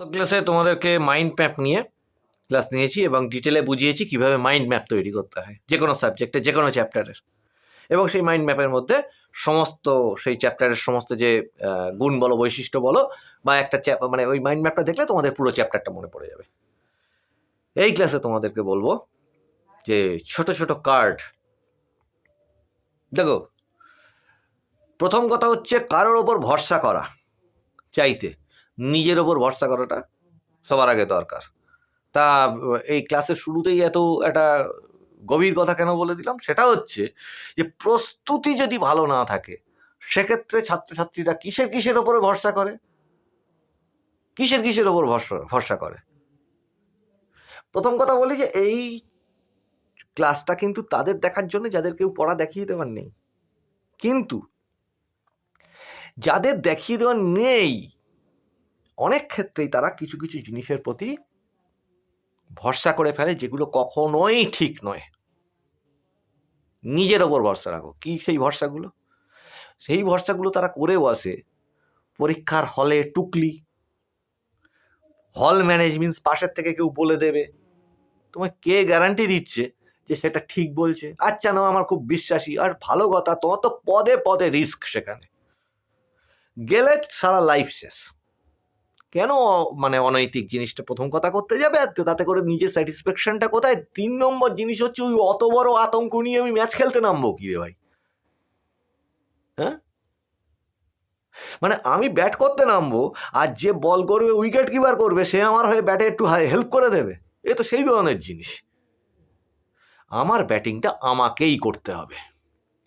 তো ক্লাসে তোমাদেরকে মাইন্ড ম্যাপ নিয়ে ক্লাস নিয়েছি এবং ডিটেলে বুঝিয়েছি কীভাবে মাইন্ড ম্যাপ তৈরি করতে হয় যে কোনো সাবজেক্টে যে কোনো চ্যাপ্টারের এবং সেই মাইন্ড ম্যাপের মধ্যে সমস্ত, সেই চ্যাপ্টারের সমস্ত যে গুণ বলো, বৈশিষ্ট্য বলো, বা একটা মানে ওই মাইন্ড ম্যাপটা দেখলে তোমাদের পুরো চ্যাপ্টারটা মনে পড়ে যাবে। এই ক্লাসে তোমাদেরকে বলব যে, ছোট ছোট কার্ড দেখো, প্রথম কথা হচ্ছে কারোর ওপর ভরসা করা, চাইতে। নিজের ওপর ভরসা করাটা সবার আগে দরকার। তা, এই ক্লাসের শুরুতেই এত একটা গভীর কথা কেন বলে দিলাম? সেটা হচ্ছে যে, প্রস্তুতি যদি ভালো না থাকে, সেক্ষেত্রে ছাত্রছাত্রীরা কিসের কিসের ওপরে ভরসা করে? কিসের কিসের ওপর ভরসা ভরসা করে? প্রথম কথা বলি যে, এই ক্লাসটা কিন্তু তাদের দেখার জন্য যাদের কেউ পড়া দেখিয়ে দেওয়ার নেই। কিন্তু যাদের দেখিয়ে দেওয়ার নেই অনেক ক্ষেত্রেই তারা কিছু কিছু জিনিসের প্রতি ভরসা করে ফেলে যেগুলো কখনোই ঠিক নয়। নিজের ওপর ভরসা রাখো। কি সেই ভরসাগুলো? সেই ভরসাগুলো তারা করে বসে পরীক্ষার হলে টুকলি। হল ম্যানেজমেন্ট পাশের থেকে কেউ বলে দেবে। তোমায় কে গ্যারান্টি দিচ্ছে যে সেটা ঠিক বলছে? আচ্ছা না আমার খুব বিশ্বাসী। আর ভালো কথা, তোমার তো পদে পদে রিস্ক সেখানে। গেলে সারা লাইফ শেষ। কেন মানে অনৈতিক জিনিসটা প্রথম কথা করতে যাবে? আর তাতে করে নিজের স্যাটিসফ্যাকশনটা কোথায়? তিন নম্বর জিনিস হচ্ছে ওই অত বড় আতঙ্ক নিয়ে আমি ম্যাচ খেলতে নামবো কি রে ভাই? হ্যাঁ? মানে আমি ব্যাট করতে নামবো, আর যে বল করবে উইকেট কিপার করবে, সে আমার হয়ে ব্যাটে একটু হেল্প করে দেবে। এ তো সেই ধরনের জিনিস। আমার ব্যাটিংটা আমাকেই করতে হবে।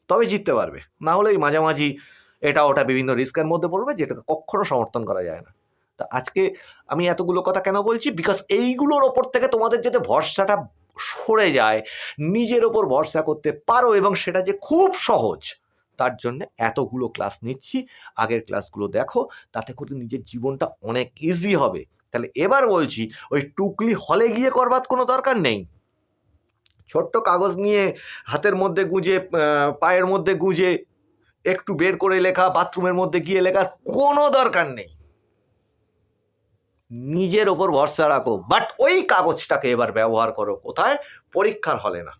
তবে জিততে পারবে। না হলে মাঝামাঝি এটা ওটা বিভিন্ন রিস্কের মধ্যে পড়বে, যেটাকে কখনো সমর্থন করা যায় না। তা আজকে আমি এতগুলো কথা কেন বলছি? বিকজ এইগুলোর ওপর থেকে তোমাদের যাতে ভরসাটা সরে যায়, নিজের ওপর ভরসা করতে পারো এবং সেটা যে খুব সহজ, তার জন্য এতগুলো ক্লাস নিচ্ছি। আগের ক্লাসগুলো দেখো, তাতে করে নিজের জীবনটা অনেক ইজি হবে। তাহলে এবার বলছি, ওই টুকলি হলে গিয়ে করবার কোনো দরকার নেই। ছোট্ট কাগজ নিয়ে হাতের মধ্যে গুঁজে পায়ের মধ্যে গুঁজে, একটু বের করে লেখা বাথরুমের মধ্যে গিয়ে লেখার কোনো দরকার নেই। নিজের ওপর ভরসা রাখো। বাট ওই কাগজটাকে এবার ব্যবহার করো। কোথায়? পরীক্ষার হলে না।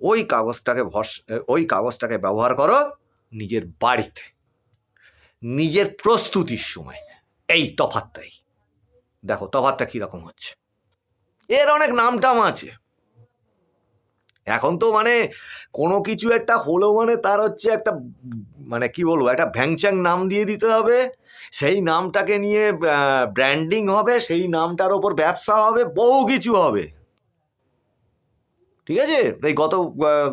ওই কাগজটাকে ভরসা, ওই কাগজটাকে ব্যবহার করো নিজের বাড়িতে। নিজের প্রস্তুতির সময়। এই তফাতটাই দেখো তফাতটা কীরকম হচ্ছে। এর অনেক নামটাম আছে। এখন তো মানে কোনো কিছু একটা হলো মানে তার হচ্ছে একটা মানে কি বলব, একটা ভ্যাংচ্যাং নাম দিয়ে দিতে হবে, সেই নামটাকে নিয়ে ব্র্যান্ডিং হবে, সেই নামটার ওপর ব্যবসা হবে, বহু কিছু হবে। ঠিক আছে? এই গত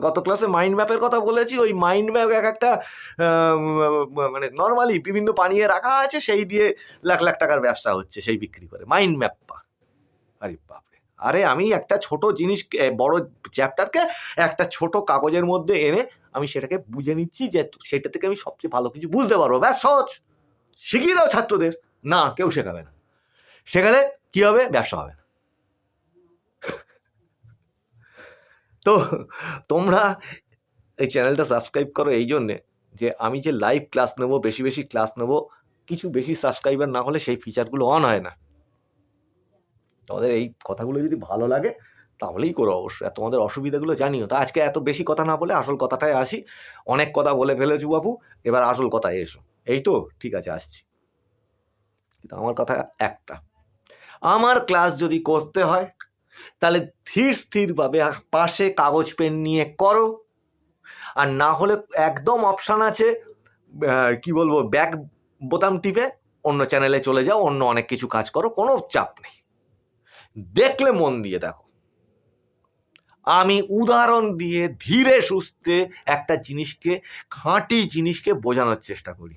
গত ক্লাসে মাইন্ড ম্যাপের কথা বলেছি, ওই মাইন্ড ম্যাপ এক একটা মানে নর্মালি বিভিন্ন পানিয়ে রাখা আছে, সেই দিয়ে লাখ লাখ টাকার ব্যবসা হচ্ছে, সেই বিক্রি করে। মাইন্ড ম্যাপ পা। আরে বাপরে। আরে আমি একটা ছোট জিনিস বড় চ্যাপ্টারকে একটা ছোট কাগজের মধ্যে এনে আমি সেটাকে বুঝে নিচ্ছি যে সেটা থেকে আমি সবচেয়ে ভালো কিছু বুঝতে পারব। ব্যাস, সহজ। শিখিয়ে দাও ছাত্রদের। না, কেউ শেখাবে না। শেখালে কি হবে? ব্যবসা হবে না। তো, তোমরা এই চ্যানেলটা সাবস্ক্রাইব করো এই জন্যে যে আমি যে লাইভ ক্লাস নেব, বেশি বেশি ক্লাস নেব, কিছু বেশি সাবস্ক্রাইবার না হলে সেই ফিচারগুলো অন হয় না। তোমাদের এই কথাগুলো যদি ভালো লাগে তাহলেই করো অবশ্যই আর তোমাদের অসুবিধাগুলো জানিও। তা আজকে এত বেশি কথা না বলে আসল কথাটায় আসি। অনেক কথা বলে ফেলেছু বাবু, এবার আসল কথায় এসো। এই তো, ঠিক আছে, আসছি। কিন্তু আমার কথা একটা। আমার ক্লাস যদি করতে হয়, তাহলে ধীর স্থিরভাবে পাশে কাগজ, পেন নিয়ে করো। আর না হলে একদম অপশান আছে কি বলব ব্যাক বোতাম টিপে অন্য চ্যানেলে চলে যাও, অন্য অনেক কিছু কাজ করো, কোনো চাপ নেই। দেখলে মন দিয়ে দেখো। আমি উদাহরণ দিয়ে ধীরে সুস্থে একটা জিনিসকে, খাঁটি জিনিসকে বোঝানোর চেষ্টা করি।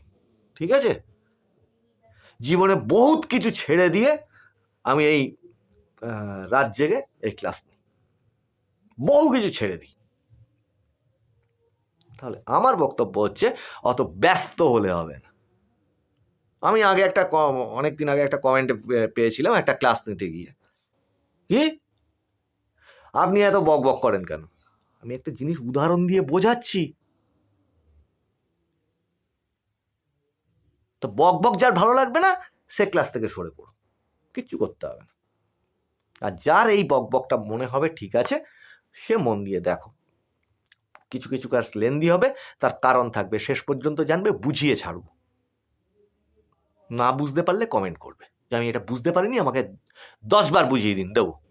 ঠিক আছে? জীবনে বহুত কিছু ছেড়ে দিয়ে আমি এই রাত জেগে এই ক্লাস নিই। বহু কিছু ছেড়ে দিই। তাহলে আমার বক্তব্য হচ্ছে, অত ব্যস্ত হলে হবে না। আমি আগে একটা অনেক দিন আগে একটা কমেন্ট পেয়েছিলাম, একটা ক্লাস নিতে গিয়ে। কি? আপনি এত বক বক করেন কেন? আমি একটা জিনিস উদাহরণ দিয়ে বোঝাচ্ছি। তো বক বক যার ভালো লাগবে না, সে ক্লাস থেকে সরে পড়ো কিচ্ছু করতে হবে না। আর যার এই বকবকটা মনে হবে ঠিক আছে, সে মন দিয়ে দেখো। কিছু কিছু কাজ লেন্দি হবে, তার কারণ থাকবে, শেষ পর্যন্ত জানবে, বুঝিয়ে ছাড়বো। না বুঝতে পারলে কমেন্ট করবে। যে আমি এটা বুঝতে পারিনি, আমাকে দশবার বুঝিয়ে দিন, দেবো।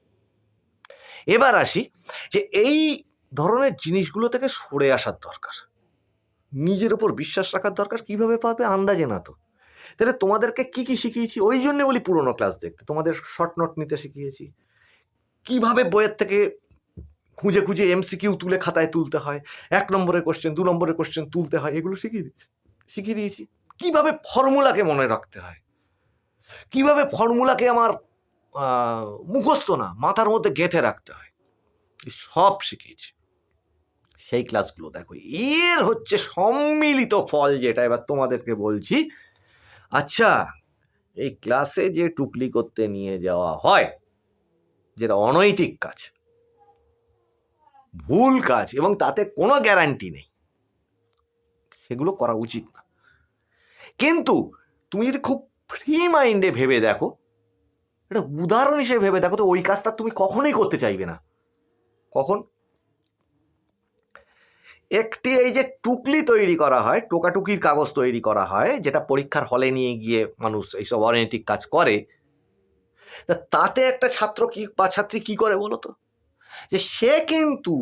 এবার আসি যে এই ধরনের জিনিসগুলো থেকে সরে আসার দরকার। নিজের ওপর বিশ্বাস রাখার দরকার, কীভাবে পাবে আন্দাজে না তো। তাহলে তোমাদেরকে কি কি শিখিয়েছি? ওই জন্য বলি পুরোনো ক্লাস দেখতে। তোমাদের শর্ট নোট নিতে শিখিয়েছি। কীভাবে বইয়ের থেকে খুঁজে খুঁজে এমসিকিউ তুলে খাতায় তুলতে হয়? এক নম্বরের কোশ্চেন দু নম্বরের কোশ্চেন তুলতে হয়, এগুলো শিখিয়ে দিয়েছি। শিখিয়ে দিয়েছি। কীভাবে ফর্মুলাকে মনে রাখতে হয়? কীভাবে ফর্মুলাকে আমার মুখস্থ না, মাথার মধ্যে গেঁথে রাখতে হয়। সব শিখিয়েছি। সেই ক্লাসগুলো দেখো, এর হচ্ছে সম্মিলিত ফল যেটা এবার তোমাদেরকে বলছি। আচ্ছা এই ক্লাসে যে টুকলি করতে নিয়ে যাওয়া হয়, যেটা অনৈতিক কাজ, ভুল কাজ, এবং তাতে কোনো গ্যারান্টি নেই, সেগুলো করা উচিত না। কিন্তু তুমি যদি খুব ফ্রি মাইন্ডে ভেবে দেখো এটা উদাহরণ হিসেবে ভেবে দেখো তো, ওই কাজটা তুমি কখনোই করতে চাইবে না। কখন? একটি এই যে টুকলি তৈরি করা হয়, টোকাটুকির কাগজ তৈরি করা হয়, যেটা পরীক্ষার হলে নিয়ে গিয়ে মানুষ এইসব অরাজনৈতিক কাজ করে তাতে একটা ছাত্র কি, বা ছাত্রী কি করে বলো তো? যে সে কিন্তু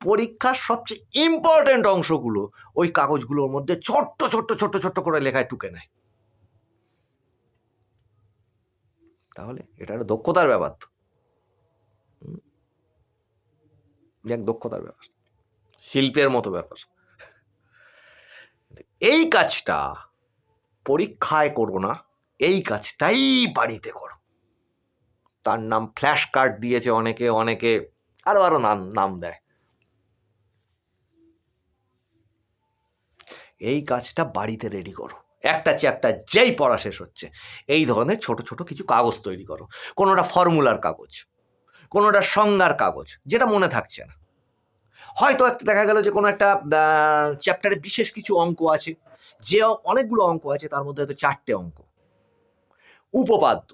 পরীক্ষার সবচেয়ে ইম্পর্টেন্ট অংশগুলো ওই কাগজগুলোর মধ্যে ছোট্ট ছোট্ট ছোট্ট ছোট্ট করে লেখায় টুকে নেয়। তাহলে এটা একটা দক্ষতার ব্যাপার তো। এক দক্ষতার ব্যাপার। শিল্পের মতো ব্যাপার। এই কাজটা পরীক্ষায় করো না, এই কাজটাই বাড়িতে করো। তার নাম ফ্ল্যাশ কার্ড দিয়েছে অনেকে অনেকে আরও আরও নাম নাম দেয়। এই কাজটা বাড়িতে রেডি করো। একটা চ্যাপ্টার যেই পড়া শেষ হচ্ছে, এই ধরনের ছোট ছোট কিছু কাগজ তৈরি করো। কোনোটা ফর্মুলার কাগজ, কোনোটা সংজ্ঞার কাগজ, যেটা মনে থাকছে না। হয়তো একটা দেখা গেল যে কোনো একটা চ্যাপ্টারে বিশেষ কিছু অঙ্ক আছে, যে অনেকগুলো অঙ্ক আছে, তার মধ্যে হয়তো চারটে অঙ্ক। উপপাদ্য,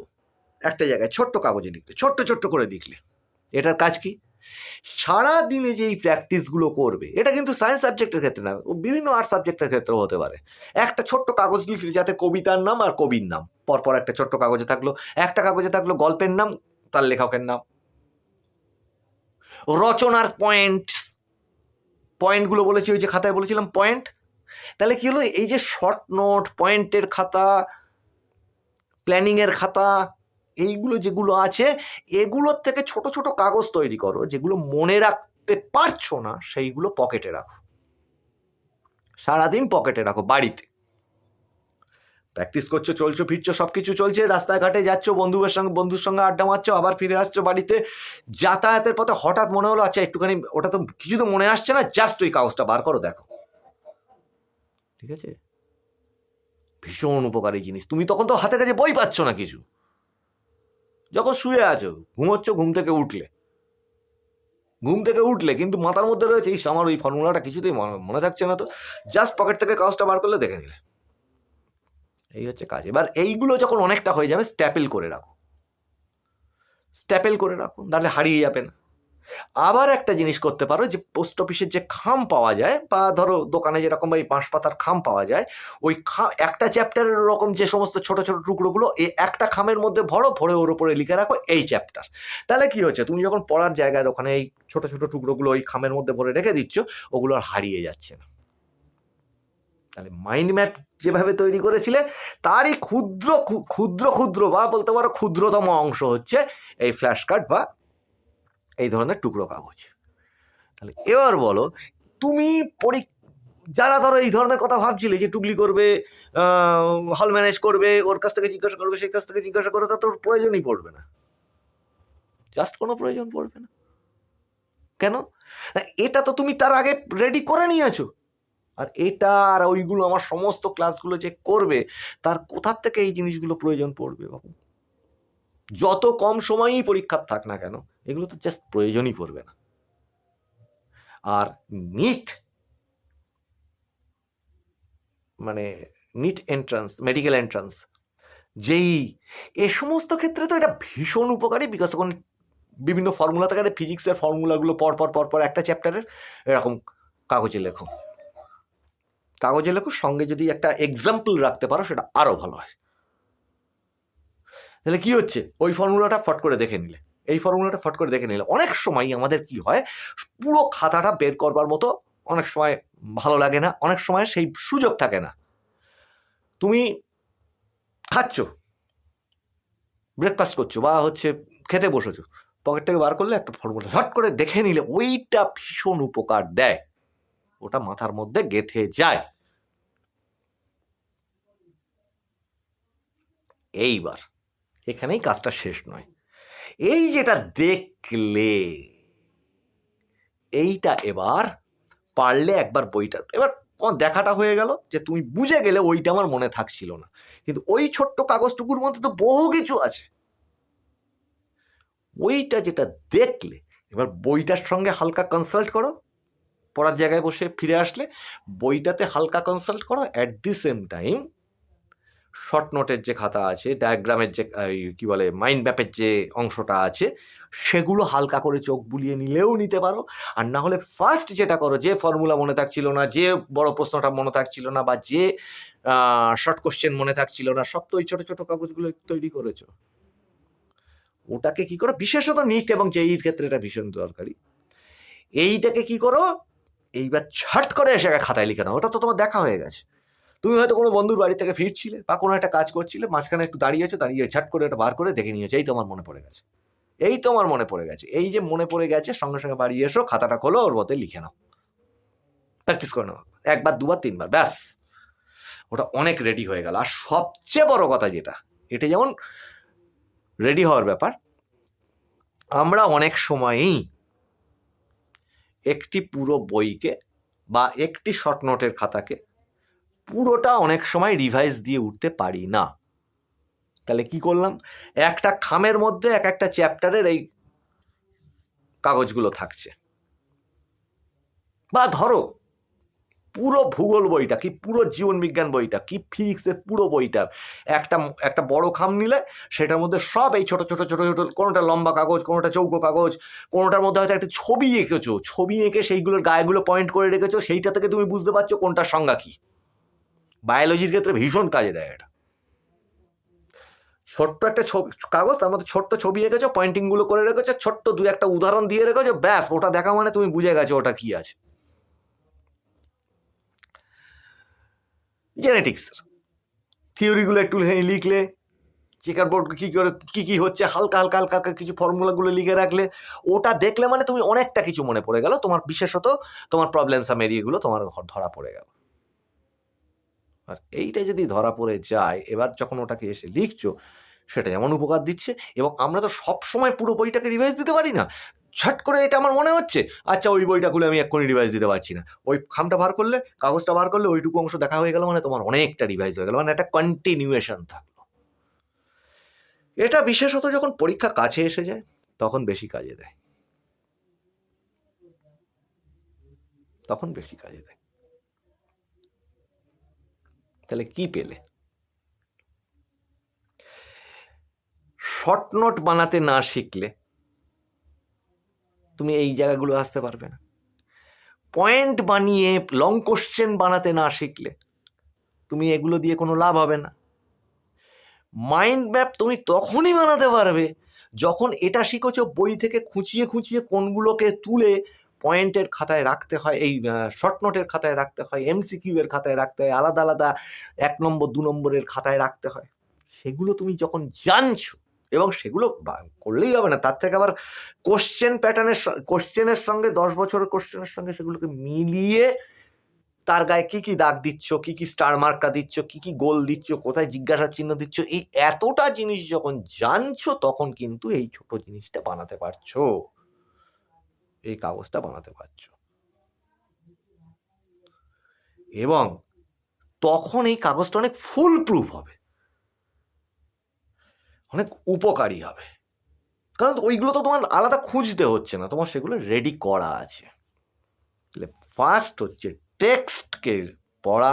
একটা জায়গায় ছোট্ট কাগজে লিখলে, ছোট্ট ছোট্ট করে লিখলে, এটার কাজ কি? সারা দিনে যে এই প্র্যাকটিসগুলো করবে, এটা কিন্তু সায়েন্স সাবজেক্টের ক্ষেত্রে না বিভিন্ন আর্ট সাবজেক্টের ক্ষেত্রেও হতে পারে। একটা ছোট্ট কাগজ লিখলে যাতে কবিতার নাম আর কবির নাম, পরপর একটা ছোট্ট কাগজে থাকল, একটা কাগজে থাকল গল্পের নাম, তার লেখকের নাম। রচনার পয়েন্টস পয়েন্টগুলো বলেছি, ওই যে খাতায় বলেছিলাম পয়েন্ট তাহলে কি হলো, এই যে শর্ট নোট পয়েন্টের খাতা প্ল্যানিংয়ের খাতা এইগুলো যেগুলো আছে, এগুলোর থেকে ছোট ছোট কাগজ তৈরি করো, যেগুলো মনে রাখতে পারছ না, সেইগুলো পকেটে রাখো। সারাদিন পকেটে রাখো বাড়িতে। প্র্যাকটিস করছ, চলছো, ফিরছো সব কিছু চলছে, রাস্তাঘাটে যাচ্ছ, বন্ধুদের সঙ্গে, বন্ধুর সঙ্গে আড্ডা মারছো, আবার ফিরে আসছো বাড়িতে। যাতায়াতের পথে হঠাৎ মনে হলো আচ্ছা একটুখানি, ওটা তো কিছু তো মনে আসছে না জাস্ট ওই কাগজটা বার করো, দেখো। ঠিক আছে? ভীষণ উপকারী জিনিস। তুমি তখন তো হাতে কাছে বই পাচ্ছ না কিছু। যখন শুয়ে আছো, ঘুমোচ্ছ, ঘুম থেকে উঠলে। ঘুম থেকে উঠলে, কিন্তু মাথার মধ্যে রয়েছে, ইস, আমার ওই ফর্মুলাটা কিছুতেই মনে- থাকছে না তো। জাস্ট পকেট থেকে কাগজটা বার করলে দেখে নিলে। এই হচ্ছে কাজ। এবার এইগুলো যখন অনেকটা হয়ে যাবে স্ট্যাপেল করে রাখো। স্ট্যাপেল করে রাখো তাহলে হারিয়ে যাবে না। আবার একটা জিনিস করতে পারো যে, পোস্ট অফিসের যে খাম পাওয়া যায় বা ধরো দোকানে যেরকম ওই বাঁশ পাতার খাম পাওয়া যায়, ওই খাম, একটা চ্যাপ্টারের রকম যে সমস্ত ছোট ছোট টুকরোগুলো এই একটা খামের মধ্যে ভরো, ভরে ওর উপরে লিখে রাখো এই চ্যাপ্টার। তাহলে কি হচ্ছে? তুমি যখন পড়ার জায়গায় ওখানে এই ছোট ছোট টুকরোগুলো ওই খামের মধ্যে ভরে রেখে দিচ্ছ, ওগুলো আর হারিয়ে যাচ্ছে না। তাহলে মাইন্ড ম্যাপ যেভাবে তৈরি করেছিলে, তারই ক্ষুদ্র ক্ষুদ্র ক্ষুদ্র বা বলতে পারো ক্ষুদ্রতম অংশ হচ্ছে এই ফ্ল্যাশ কার্ড বা এই ধরনের টুকরো কাগজ। তাহলে এবার বলো, তুমি পরি, যারা ধরো এই ধরনের কথা ভাবছিলে যে টুকলি করবে হল ম্যানেজ করবে, ওর কাছ থেকে জিজ্ঞাসা করবে, সেই কাছ থেকে জিজ্ঞাসা করে, তা তোর প্রয়োজনই পড়বে না। জাস্ট কোনো প্রয়োজন পড়বে না। কেন? এটা তো তুমি তার আগে রেডি করে নিয়েছো। আর এটা আর ওইগুলো আমার সমস্ত ক্লাসগুলো যে করবে, তার কোথার থেকে এই জিনিসগুলো প্রয়োজন পড়বে বাবু? যত কম সময়ই পরীক্ষা থাক না কেন, এগুলো তো জাস্ট প্রয়োজনই পড়বে না। আর নিট মানে নিট এন্ট্রান্স মেডিকেল এন্ট্রান্স যেই, এ সমস্ত ক্ষেত্রে তো এটা ভীষণ উপকারী বিকজ তখন বিভিন্ন ফর্মুলা থাকে ফিজিক্সের ফর্মুলাগুলো পর পর পর পর একটা চ্যাপ্টারের এরকম কাগজে লেখো। কাগজে লেখো, সঙ্গে যদি একটা এক্সাম্পল রাখতে পারো, সেটা আরও ভালো হয়। তাহলে কি হচ্ছে? ওই ফর্মুলাটা ফট করে দেখে নিলে। এই ফর্মুলাটা ফট করে দেখে নিলে অনেক সময় আমাদের কি হয়? পুরো খাতাটা বের করবার মতো অনেক সময় ভালো লাগে না, অনেক সময় সেই সুযোগ থাকে না। তুমি খাচ্ছ ব্রেকফাস্ট করছ বা হচ্ছে খেতে বসেছো পকেট থেকে বার করলে একটা ফর্মুলা শর্ট করে দেখে নিলে ওইটা ভীষণ উপকার দেয়। ওটা মাথার মধ্যে গেথে যায়। এইবার এখানেই কাজটা শেষ নয়। এই যেটা দেখলে, এইটা এবার পারলে একবার বইটা, এবার দেখাটা হয়ে গেল যে তুমি বুঝে গেলে ওইটা আমার মনে থাকছিল না। কিন্তু ওই ছোট্ট কাগজটুকুর মধ্যে তো বহু কিছু আছে। ওইটা যেটা দেখলে, এবার বইটার সঙ্গে হালকা কনসাল্ট করো। পড়ার জায়গায় বসে ফিরে আসলে বইটাতে হালকা কনসাল্ট করো at the same time short নোটের যে খাতা আছে ডায়াগ্রামের যে কি বলে মাইন্ড ম্যাপের যে অংশটা আছে, সেগুলো হালকা করে চোখ বুলিয়ে নিলেও নিতে পারো। আর না হলে ফার্স্ট যেটা করো, যে ফর্মুলা মনে থাকছিল না, যে বড় প্রশ্নটা মনে থাকছিল না বা যে শর্ট কোশ্চেন মনে থাকছিল না, সব তো ওই ছোটো ছোটো কাগজগুলো তৈরি করেছ। ওটাকে কি করো, বিশেষত নিট এবং যে জেইর ক্ষেত্রে এটা ভীষণ দরকারি। এইটাকে কি করো, এইবার ছট করে এসে খাতায় লিখে নাও, ওটা তো তোমার দেখা হয়ে গেছে। তুমি হয়তো কোনো বন্ধুর বাড়ি থেকে ফিরছিলে বা কোনো একটা কাজ করছিলে, মাঝখানে একটু দাঁড়িয়েছো দাঁড়িয়ে ঝট করে ওটা বার করে দেখে নিয়েছো, এই তোমার মনে পড়ে গেছে। এই তোমার মনে পড়ে গেছে। এই যে মনে পড়ে গেছে, সঙ্গে সঙ্গে বাড়ি এসো, খাতাটা খোলো, ওর মতে লিখে নাও। প্র্যাকটিস করে নাও। একবার, দুবার, তিনবার, ব্যাস। ওটা অনেক রেডি হয়ে গেল। আর সবচেয়ে বড় কথা যেটা, এটা যেমন রেডি হওয়ার ব্যাপার, আমরা অনেক সময়ই একটি পুরো বইকে বা একটি শর্ট নোটের খাতাকে পুরোটা অনেক সময় রিভাইজ দিয়ে উঠতে পারি না। তাহলে কি করলাম? একটা খামের মধ্যে এক একটা চ্যাপ্টারের এই কাগজগুলো থাকছে। বা ধরো, পুরো ভূগোল বইটা, কি পুরো জীবন বিজ্ঞান বইটা, কি ফিজিক্সের পুরো বইটা, একটা একটা বড় খাম নিলে সেটার মধ্যে সব এই ছোট ছোট ছোট ছোট, কোনোটা লম্বা কাগজ, কোনোটা চৌকো কাগজ, কোনোটার মধ্যে হয়তো একটা ছবি এঁকেছো, ছবি এঁকে সেইগুলোর গায়েগুলো পয়েন্ট করে রেখেছো, সেইটা থেকে তুমি বুঝতে পারছ কোনটার সংজ্ঞা কি। বায়োলজির ক্ষেত্রে ভীষণ কাজে দেয় এটা। ছোট্ট একটা ছবি কাগজ, তার মধ্যে ছোট্ট ছবি এঁকেছো পয়েন্টিংগুলো করে রেখেছো, ছোট্ট দু একটা উদাহরণ দিয়ে রেখেছো, ব্যাস, ওটা দেখা মানে তুমি বুঝে গেছো ওটা কি আছে। জেনেটিক্সের থিওরিগুলো একটু লিখলে চেকার বোর্ড কী করে, কী কী হচ্ছে, হালকা হালকা হালকা হালকা কিছু ফর্মুলাগুলো লিখে রাখলে, ওটা দেখলে মানে তুমি অনেকটা কিছু মনে পড়ে গেল, তোমার বিশেষত তোমার প্রবলেম সাম এরিয়াগুলো তোমার ধরা পড়ে গেল। আর এইটা যদি ধরা পড়ে যায়, এবার যখন ওটাকে এসে লিখছো, সেটা যেমন উপকার দিচ্ছে এবং আমরা তো সব সময় পুরো বইটাকে রিভাইজ দিতে পারি না। ছট করে এটা আমার মনে হচ্ছে আচ্ছা ওই বইটা খুলে আমি এক্ষুনি রিভাইজ দিতে পারছি না। ওই খামটা বার করলে, কাগজটা বার করলে ওইটুকু অংশ দেখা হয়ে গেল মানে তোমার অনেকটা রিভাইজ হয়ে গেল মানে একটা কন্টিনিউয়েশন থাকল। এটা বিশেষত যখন পরীক্ষা কাছে এসে যায়, তখন বেশি কাজে দেয়। তখন বেশি কাজে দেয়। তাহলে কি পেলে? শর্ট নোট বানাতে না শিখলে তুমি এই জায়গাগুলো আসতে পারবে না। পয়েন্ট বানিয়ে লং কোশ্চেন বানাতে না শিখলে তুমি এগুলো দিয়ে কোনো লাভ হবে না। মাইন্ড ম্যাপ তুমি তখনই বানাতে পারবে যখন এটা শিখেছো বই থেকে খুঁচিয়ে খুঁচিয়ে কোনগুলোকে তুলে পয়েন্টের খাতায় রাখতে হয়, এই শর্ট নোটের খাতায় রাখতে হয় এমসিকিউ এর খাতায় রাখতে হয়, আলাদা আলাদা এক নম্বর, দু নম্বরের খাতায় রাখতে হয়। সেগুলো তুমি যখন জানছো এবং সেগুলো করলেই হবে না, তার থেকে আবার কোশ্চেন প্যাটার্নের কোশ্চেনের সঙ্গে, দশ বছরের কোশ্চেনের সঙ্গে সেগুলোকে মিলিয়ে তার গায়ে কি কি দাগ দিচ্ছ, কি কি স্টার মার্কা দিচ্ছ, কি কি গোল দিচ্ছ, কোথায় জিজ্ঞাসার চিহ্ন দিচ্ছ, এই এতটা জিনিস যখন জানছো তখন কিন্তু এই ছোট জিনিসটা বানাতে পারছ। এই কাগজটা বানাতে পারছ। এবং তখন এই কাগজটা অনেক ফুল প্রুফ হবে। অনেক উপকারী হবে। কারণ ওইগুলো তো তোমার আলাদা খুঁজতে হচ্ছে না, তোমার সেগুলো রেডি করা আছে। তাহলে ফার্স্ট হচ্ছে টেক্সটকে পড়া,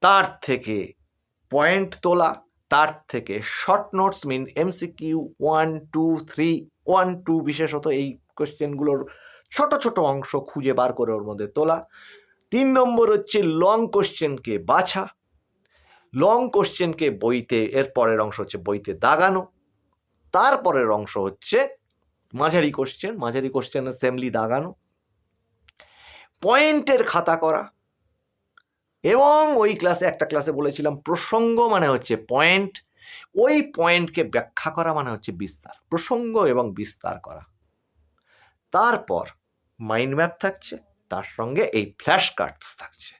তার থেকে পয়েন্ট তোলা, তার থেকে short notes mean MCQ one two three one two বিশেষত এই কোশ্চেনগুলোর ছোট ছোট অংশ খুঁজে বার করে ওর মধ্যে তোলা। তিন নম্বর হচ্ছে লং কোশ্চেনকে বাছা। লং কোশ্চেনকে বইতে, এর পরের অংশ হচ্ছে বইতে দাগানো। তারপরের অংশ হচ্ছে মাঝারি কোশ্চেন মাঝারি কোশ্চেন সেমলি দাগানো। পয়েন্টের খাতা করা। এবং ওই ক্লাসে একটা ক্লাসে বলেছিলাম, প্রসঙ্গ মানে হচ্ছে পয়েন্ট ওই পয়েন্টকে ব্যাখ্যা করা মানে হচ্ছে বিস্তার। প্রসঙ্গ এবং বিস্তার করা। তারপর মাইন্ড ম্যাপ থাকছে, তার সঙ্গে এই ফ্ল্যাশ কার্ডস থাকছে।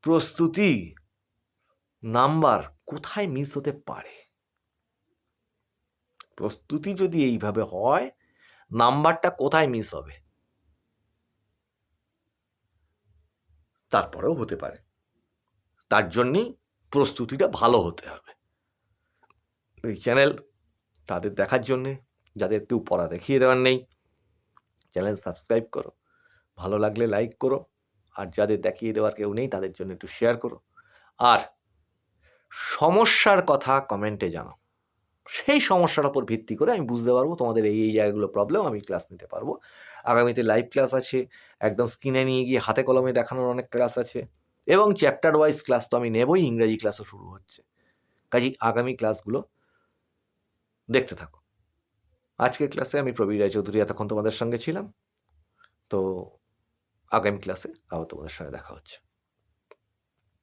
প্রস্তুতি নাম্বার কোথায় মিস হতে পারে? প্রস্তুতি যদি এইভাবে হয়, নাম্বারটা কোথায় মিস হবে? তারপরেও হতে পারে। তার জন্যেই প্রস্তুতিটা ভালো হতে হবে। এই চ্যানেল তাদের দেখার জন্যে, যাদের কেউ পড়া দেখিয়ে দেওয়ার নেই। চ্যানেল সাবস্ক্রাইব করো। ভালো লাগলে লাইক করো। আর যাদের দেখিয়ে দেওয়ার কেউ নেই, তাদের জন্য একটু শেয়ার করো। আর সমস্যার কথা কমেন্টে জানাও। সেই সমস্যার উপর ভিত্তি করে আমি বুঝতে পারব তোমাদের এই এই জায়গাগুলো প্রবলেম আমি ক্লাস নিতে পারব। আগামীতে লাইভ ক্লাস আছে, একদম স্ক্রিনে নিয়ে গিয়ে হাতে কলমে দেখানোর অনেক ক্লাস আছে। এবং চ্যাপ্টার ওয়াইজ ক্লাস তো আমি নেবই, ইংরাজি ক্লাসও শুরু হচ্ছে। কাজেই আগামী ক্লাসগুলো দেখতে থাকো। আজকের ক্লাসে আমি প্রবীর রায়চৌধুরী এতক্ষণ তোমাদের সঙ্গে ছিলাম। তো আগামী ক্লাসে আবার তোমাদের সঙ্গে দেখা হচ্ছে।